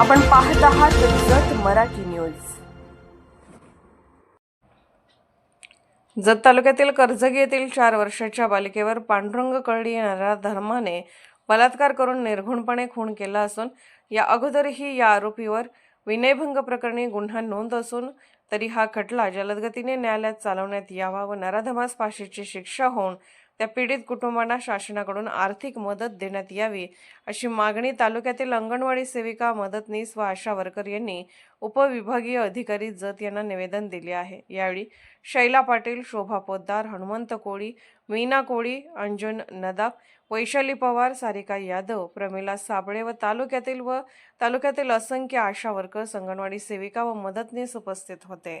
आपण पाहत आहात जत मराठी न्यूज. जत तालुक्यातील कर्जगी येथील चार वर्षाच्या बालिकेवर पांडुरंग कळडी येणाऱ्या धर्माने बलात्कार करून निर्घुणपणे खून केला असून या अगोदरही या आरोपीवर विनयभंग प्रकरणी गुन्हा नोंद असून तरी हा खटला जलदगतीने न्यायालयात चालवण्यात यावा व नराधमास फाशीची शिक्षा होऊन त्या पीडित कुटुंबांना शासनाकडून आर्थिक मदत देण्यात यावी अशी मागणी तालुक्यातील अंगणवाडी सेविका मदतनीस व आशा वर्कर यांनी उपविभागीय अधिकारी जत यांना निवेदन दिले आहे. यावेळी शैला पाटील शोभा पोद्दार हनुमंत कोळी मीना कोळी अंजुन नदाब वैशाली पवार सारिका यादव प्रमिला साबळे व तालुक्यातील व तालुक्यातील असंख्य आशा वर्कर्स अंगणवाडी सेविका व मदतनीस उपस्थित होते.